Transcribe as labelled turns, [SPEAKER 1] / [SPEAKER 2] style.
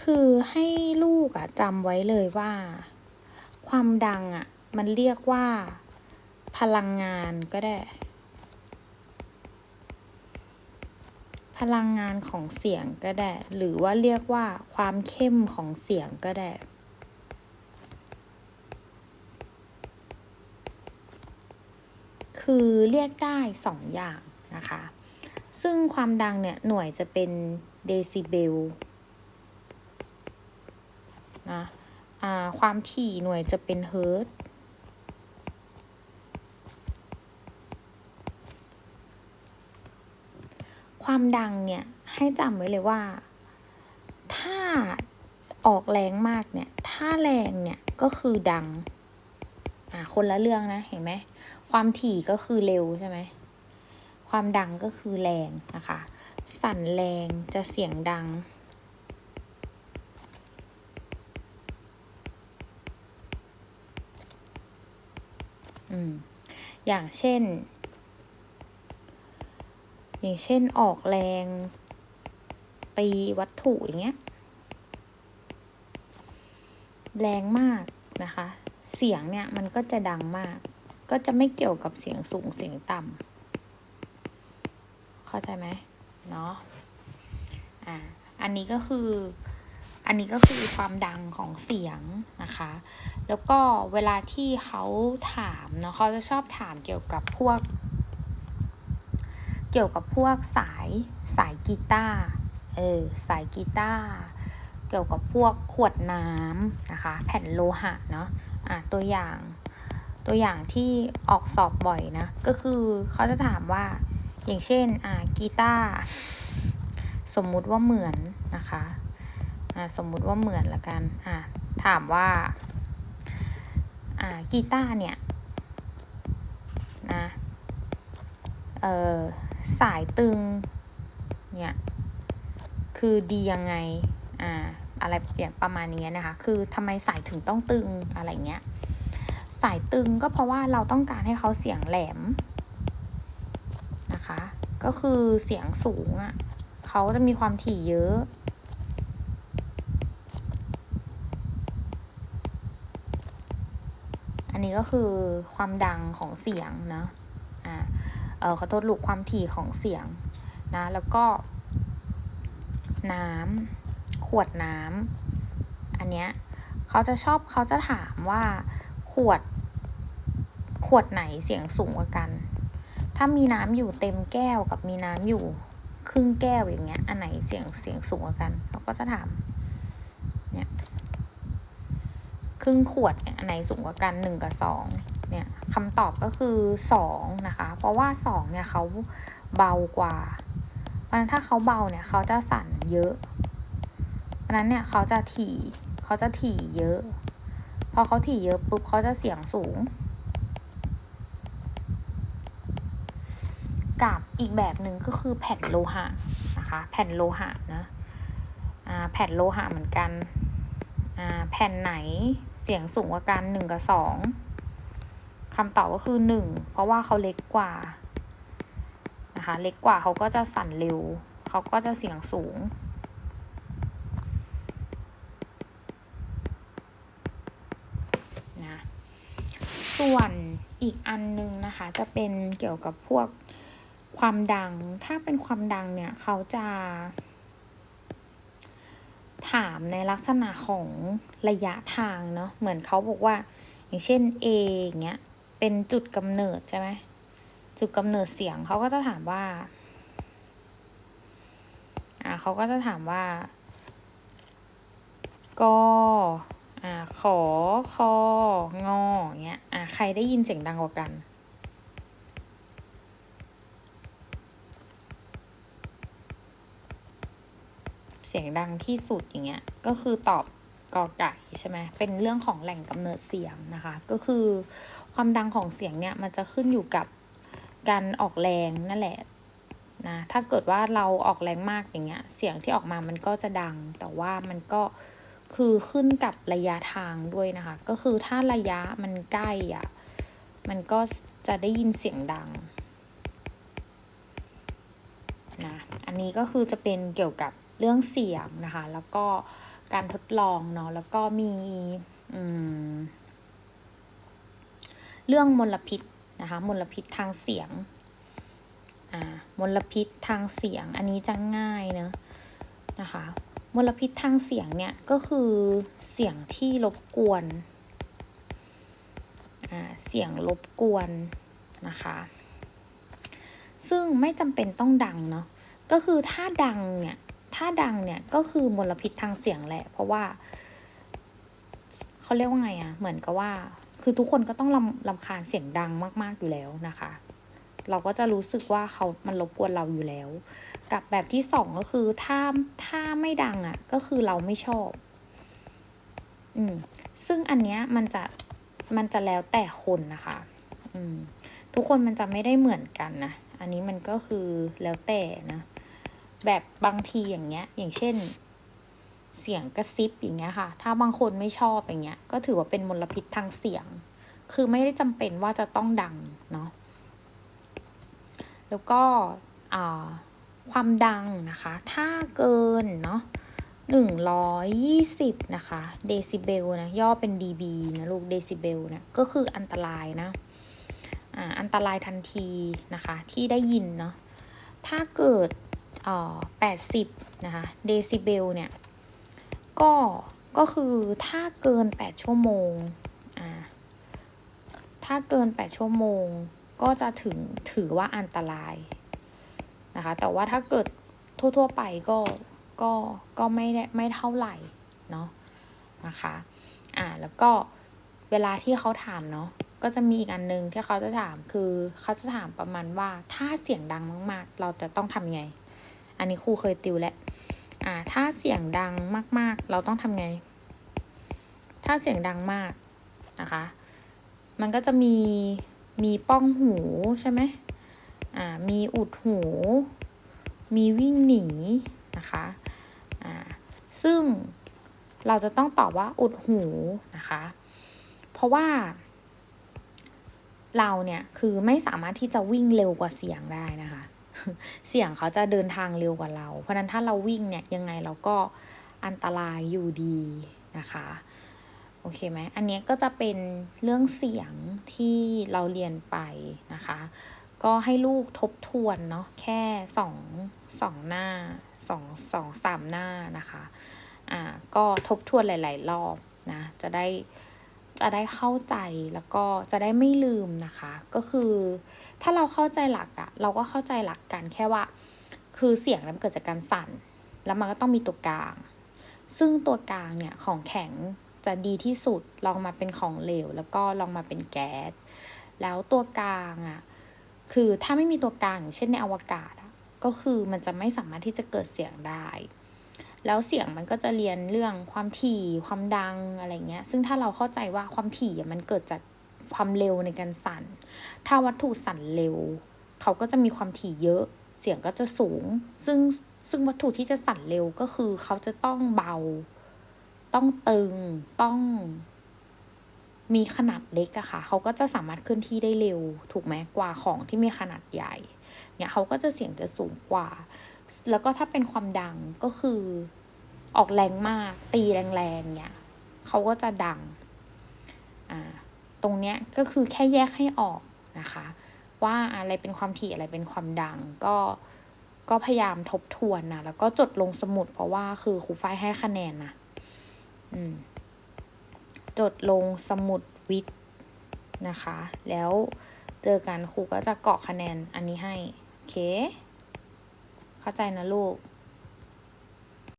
[SPEAKER 1] คือให้ลูกอะจำไว้เลยว่า ความดังอะมันเรียกว่า พลังงานก็ได้ พลังงานของเสียงก็ได้ หรือว่าเรียกว่าความเข้มของเสียงก็ได้คือเรียกได้สองอย่างนะคะ ซึ่งความดังเนี่ย หน่วยจะเป็นเดซิเบล นะความถี่หน่วยจะเป็นเฮิร์ตความดังเนี่ยให้จำไว้เลยว่า ถ้าออกแรงมากเนี่ย ถ้าแรงเนี่ยก็คือดัง อ่าคนละเรื่องนะ เห็นไหม ความถี่ก็คือเร็วใช่ไหม ความดังก็คือแรงนะคะ สั่นแรงจะเสียงดัง อย่างเช่น อย่างเช่นออกแรงตีวัตถุอย่างเงี้ย แรงมากนะคะ เสียงเนี่ยมันก็จะดังมาก ก็จะไม่เกี่ยวกับเสียงสูงเสียงต่ำเข้าใจไหมเนาะอ่าอันนี้ก็คือ อันนี้ก็คือความดังของเสียงนะคะ แล้วก็เวลาที่เขาถามเนาะเขาจะชอบถามเกี่ยวกับพวก เกี่ยวกับพวกสายสายกีตาร์เออสายกีตาร์เกี่ยวกับพวกขวดน้ำนะคะ แผ่นโลหะเนาะอะตัวอย่างตัวอย่างที่ออกสอบบ่อยนะ ก็คือเขาจะถามว่าอย่างเช่นอ่ากีตาร์สมมุติว่าเหมือนนะคะ อ่าสมมุติว่าเหมือนละกันอ่าถามว่าอ่ากีตาร์เนี่ยนะเออสายตึงเนี่ยคือดียังไงอ่าอะไรอย่างประมาณนี้นะคะ คือทำไมสายถึงต้องตึงอะไรเงี้ย สายตึงก็เพราะว่าเราต้องการให้เขาเสียงแหลมนะคะ ก็คือเสียงสูงอะ่ะ เขาจะมีความถี่เยอะ อันนี้ก็คือความดังของเสียงนะอ่าเออขอโทษลูกความถี่ของเสียงนะแล้วก็ น้ำขวดน้ำอันเนี้ยเขาจะชอบเขาจะถามว่าขวด ขวดไหนเสียงสูงกว่ากัน ถ้ามีน้ำอยู่เต็มแก้วกับมีน้ำอยู่ครึ่งแก้วอย่างเงี้ย อันไหนเสียงเสียงสูงกว่ากันเขาก็จะถาม เนี่ย ครึ่งขวดเนี่ยอันไหนสูงกว่ากันหนึ่งกับสองเนี่ยคำตอบก็คือสองนะคะ เพราะว่าสองเนี่ยเขาเบากว่า เพราะนั้นถ้าเขาเบาเนี่ยเขาจะสั่นเยอะ เพราะนั้นเนี่ยเขาจะถี่เขาจะถี่เยอะ พอเขาถี่เยอะปุ๊บเขาจะเสียงสูง กับอีกแบบหนึ่งก็คือแผ่นโลหะนะคะ แผ่นโลหะนะแผ่นโลหะเหมือนกันแผ่นไหน เสียงสูงกว่ากันหนึ่งกับสองคำตอบก็คือหนึ่งเพราะว่าเขาเล็กกว่านะคะเล็กกว่าเขาก็จะสั่นเร็ว เขาก็จะเสียงสูง นะ ส่วนอีกอันนึงนะคะ จะเป็นเกี่ยวกับพวกความดัง ถ้าเป็นความดังเนี่ย เขาจะ ถามในลักษณะของระยะทางเนาะเหมือนเขาบอกว่า อย่างเช่น A อย่างเงี้ยเป็นจุดกำเนิดใช่ไหมจุดกำเนิดเสียงเขาก็จะถามว่าอ่าเขาก็จะถามว่าก็อ่าขอคองอเงี้ยอ่าใครได้ยินเสียงดังกว่ากัน สียงดังที่สุดอย่างเงี้ยก็คือตอบกอไก่ใช่ไหมเป็นเรื่องของแหล่งกำเนิดเสียงนะคะ ก็คือความดังของเสียงเนี่ยมันจะขึ้นอยู่กับการออกแรงนั่นแหละนะถ้าเกิดว่าเราออกแรงมากอย่างเงี้ยเสียงที่ออกมามันก็จะดัง แต่ว่ามันก็คือขึ้นกับระยะทางด้วยนะคะ ก็คือถ้าระยะมันใกล้อะมันก็จะได้ยินเสียงดังนะอันนี้ก็คือจะเป็นเกี่ยวกับ เรื่องเสียงนะคะ แล้วก็การทดลองเนาะแล้วก็มีอืมเรื่องมลพิษนะคะ มลพิษทางเสียงอ่ามลพิษทางเสียงอันนี้จะง่ายเนะนะคะ มลพิษทางเสียงเนี่ยก็คือเสียงที่รบกวนอ่าเสียงรบกวนนะคะ ซึ่งไม่จำเป็นต้องดังเนาะก็คือถ้าดังเนี่ย ถ้าดังเนี่ยก็คือมลพิษทางเสียงแหละ เพราะว่าเขาเรียกว่าไงอะ่ะ เหมือนกับว่า คือทุกคนก็ต้องลำลำคาญเสียงดังมากๆอยู่แล้วนะคะ เราก็จะรู้สึกว่าเขามันรบกวนเราอยู่แล้ว กับแบบที่สองก็คือถ้าถ้าไม่ดังอะ่ะ ก็คือเราไม่ชอบ อืม ซึ่งอันเนี้ยมันจะมันจะแล้วแต่คนนะคะ อืม ทุกคนมันจะไม่ได้เหมือนกันนะ อันนี้มันก็คือแล้วแต่นะ แบบบางทีอย่างเงี้ย อย่างเช่น เสียงกระซิบอย่างเงี้ยค่ะ ถ้าบางคนไม่ชอบอย่างเงี้ย ก็ถือว่าเป็นมลพิษทางเสียง คือไม่ได้จำเป็นว่าจะต้องดังเนาะ แล้วก็ความดังนะคะ ถ้าเกินเนาะหนึ่งร้อยยี่สิบนะคะเดซิเบลนะ ย่อเป็น dB นะลูกเดซิเบลนะ ก็คืออันตรายนะอ่าอันตรายทันทีนะคะ ที่ได้ยินเนาะถ้าเกิด อ่อแปดสิบนะคะ เดซิเบลเนี่ย ก็ ก็คือถ้าเกินแปดชั่วโมง อ่า ถ้าเกินแปดชั่วโมง ก็จะถึง ถือว่าอันตราย นะคะ แต่ว่าถ้าเกิดทั่ว ๆ ไปก็ ก็ ก็ไม่ได้ไม่เท่าไหร่ เนาะ นะคะ อ่า แล้วก็เวลาที่เขาถามเนาะก็จะมีอีกอันหนึ่งที่เขาจะถามคือเขาจะถามประมาณว่าถ้าเสียงดังมาก ๆ เราจะต้องทำยังไง อันนี้ครูเคยติวแล้วอ่า ถ้าเสียงดังมาก ๆ เราต้องทำไง ถ้าเสียงดังมากนะคะ มันก็จะมีมีป้องหูใช่ไหมอ่า มีอุดหู มีวิ่งหนีนะคะอ่าซึ่งเราจะต้องตอบว่าอุดหูนะคะ เพราะว่า เราเนี่ยคือไม่สามารถที่จะวิ่งเร็วกว่าเสียงได้นะคะ เสียงเขาจะเดินทางเร็วกว่าเรา เพราะนั้นถ้าเราวิ่งเนี่ยยังไงเราก็อันตรายอยู่ดีนะคะโอเคไหมอันนี้ก็จะเป็นเรื่องเสียงที่เราเรียนไปนะคะ ก็ให้ลูกทบทวนเนาะแค่สองสองหน้าสองสองสามหน้านะคะ อ่าก็ทบทวนหลาย ๆ รอบนะ จะได้ จะได้เข้าใจแล้วก็จะได้ไม่ลืมนะคะ ก็คือถ้าเราเข้าใจหลักอะเราก็เข้าใจหลักกันแค่ว่า คือเสียงมันเกิดจากการสั่น แล้วมันก็ต้องมีตัวกลาง ซึ่งตัวกลางเนี่ยของแข็งจะดีที่สุดลองมาเป็นของเหลว แล้วก็ลองมาเป็นแก๊สแล้วตัวกลางอะคือถ้าไม่มีตัวกลางอย่างเช่นในอวกาศอะก็คือมันจะไม่สามารถที่จะเกิดเสียงได้ แล้วเสียงมันก็จะเรียนเรื่องความถี่ความดังอะไรเงี้ย ซึ่งถ้าเราเข้าใจว่าความถี่มันเกิดจากความเร็วในการสั่น ถ้าวัตถุสั่นเร็ว เขาก็จะมีความถี่เยอะ เสียงก็จะสูง ซึ่งซึ่งวัตถุที่จะสั่นเร็วก็คือ เขาจะต้องเบา ต้องตึง ต้อง มีขนาดเล็กอะค่ะ เขาก็จะสามารถเคลื่อนที่ได้เร็ว ถูกไหมกว่าของที่มีขนาดใหญ่ เนี่ยเขาก็จะเสียงจะสูงกว่า แล้วก็ถ้าเป็นความดังก็คือออกแรงมาก ตีแรงๆเนี่ยเขาก็จะดังอ่าตรงเนี้ยก็คือแค่แยกให้ออกนะคะ ว่าอะไรเป็นความถี่อะไรเป็นความดังก็ก็พยายามทบทวนนะแล้วก็จดลงสมุดเพราะว่าคือครูฝ้ายให้คะแนนนะอืมจดลงสมุดวิทย์นะคะ แล้วเจอกันครูก็จะเกาะคะแนนอันนี้ให้ โอเค เข้าใจนะลูก